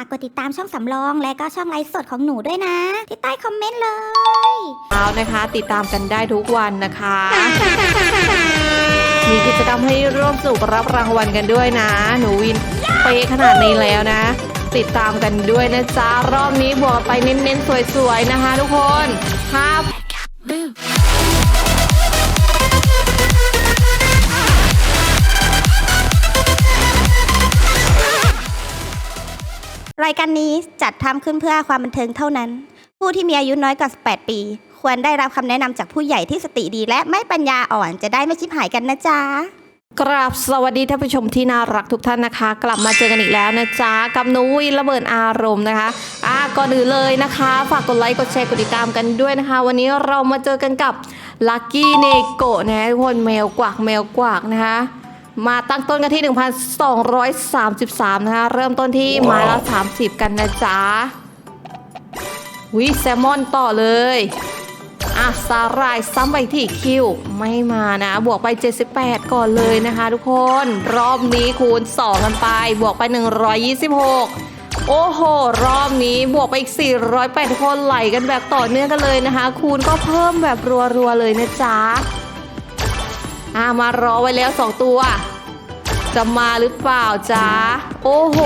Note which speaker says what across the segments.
Speaker 1: ากกดติดตามช่องสำรอง และก็ช่องไลฟ์สดของหนูด้วยนะ ที่ใต้คอมเมนต์เลย
Speaker 2: เอานะคะ ติดตามกันได้ทุกวันนะคะ มีกิจกรรมให้ร่วมสนุกรับรางวัลกันด้วยนะ หนูวินเป๊ะขนาดนี้แล้วนะ ติดตามกันด้วยนะจ๊ะ รอบนี้บวกไปเน้นๆ สวยๆ นะคะทุกคนห้า
Speaker 1: รายการนี้จัดทำขึ้นเพื่อความบันเทิงเท่านั้น ผู้ที่มีอายุน้อยกว่า 18 ปี ควรได้รับคำแนะนำจากผู้ใหญ่ที่สติดีและไม่ปัญญาอ่อนจะได้ไม่ชิบหายกันนะจ๊ะ
Speaker 2: กราบสวัสดีท่านผู้ชมที่น่ารักทุกท่านนะคะ กลับมาเจอกันอีกแล้วนะจ๊ะกับนูวินระเบิดอารมณ์นะคะอะก่อนอื่นเลยนะคะ ฝากกดไลค์กดแชร์กดติดตามกันด้วยนะคะ วันนี้เรามาเจอกันกับลัคกี้เนโกะนะทุกคนแมวกวักแมวกวักนะคะ มาตั้งต้นกันที่ 1,233 นะคะ เริ่มต้นที่ไม้ละ 30 กันนะจ๊ะวิแซลมอนต่อเลย อะสาหร่ายซ้ำไปที่คิว ไม่มานะ บวกไป 78 ก่อนเลยนะคะทุกคน รอบนี้คูณ 2 กันไป บวกไป 126 โอ้โห รอบนี้บวกไปอีก 408ทุกคนไหลกันแบบต่อเนื่องกันเลยนะคะ คูณก็เพิ่มแบบรัวๆเลยนะจ๊ะ อะมารอไว้แล้ว 2 ตัว จะมาหรือเปล่าจ๊ะ โอ้โห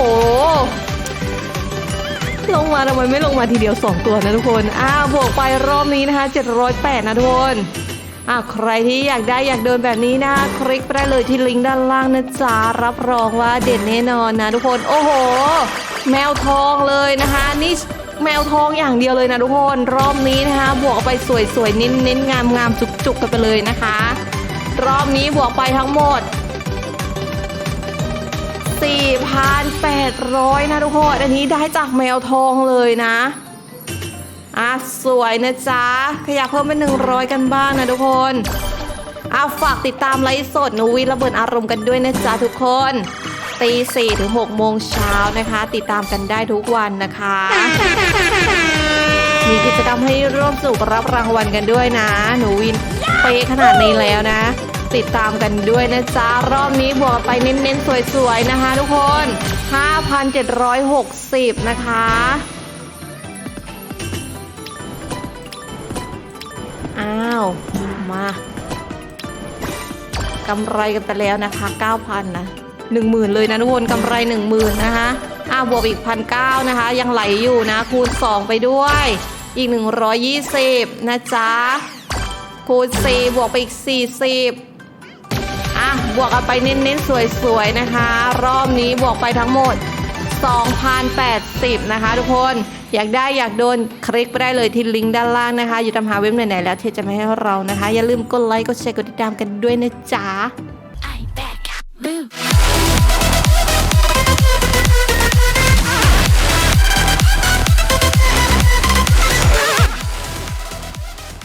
Speaker 2: ลงมาทำไมไม่ลงมาทีเดียว 2 ตัวนะทุกคน อ้าวบวกไปรอบนี้นะคะ 708 นะทุกคนอะใครที่อยากได้อยากเดินแบบนี้นะคลิกไปได้เลยที่ลิงก์ด้านล่างนะจ๊ะ รับรองว่าเด่นแน่นอนนะทุกคน โอ้โห แมวทองเลยนะคะ นี่แมวทองอย่างเดียวเลยนะทุกคน รอบนี้นะคะ บวกไปสวยๆเน้นๆงามๆจุกๆกันไปเลยนะคะ รอบนี้บวกไปทั้งหมด 4,800 นะทุกคน อันนี้ได้จากแมวทองเลยนะ อะ สวยนะจ๊ะ ขยับเพิ่มเป็น 100 กันบ้างนะทุกคนอะฝากติดตามไลฟ์สดนูวีระเบิดอารมณ์กันด้วยนะจ๊ะทุกคนตีสี่ถึงหกโมงเช้านะคะ ติดตามกันได้ทุกวันนะคะ มีกิจกรรมให้ร่วมสนุกรับรางวัลกันด้วยนะ หนูวินเป๊ะขนาดนี้แล้วนะ ติดตามกันด้วยนะจ๊ะ รอบนี้บวกไปเน้นๆ สวยๆ นะคะทุกคน 5,760 นะคะอ้าว มากำไรกันไปแล้วนะคะ 9,000 นะ10,000เลยนะทุกคนกำไร10,000นะคะอ่าบวกอีก1,900นะคะ ยังไหลอยู่นะ คูณ2ไปด้วย อีก 120 นะจ๊ะ คูณ4บวกไปอีก 40 อะ บวกกันไปเน้นๆ สวยๆ นะคะ รอบนี้บวกไปทั้งหมด 2,080 นะคะทุกคน อยากได้อยากโดนคลิกไปได้เลยที่ลิงก์ด้านล่างนะคะ อยู่ตามหาเว็บไหนๆแล้วเทจะไม่ให้เรานะคะ อย่าลืมกดไลค์กดแชร์กดติดตามกันด้วยนะจ๊ะ
Speaker 3: I bet. Boo.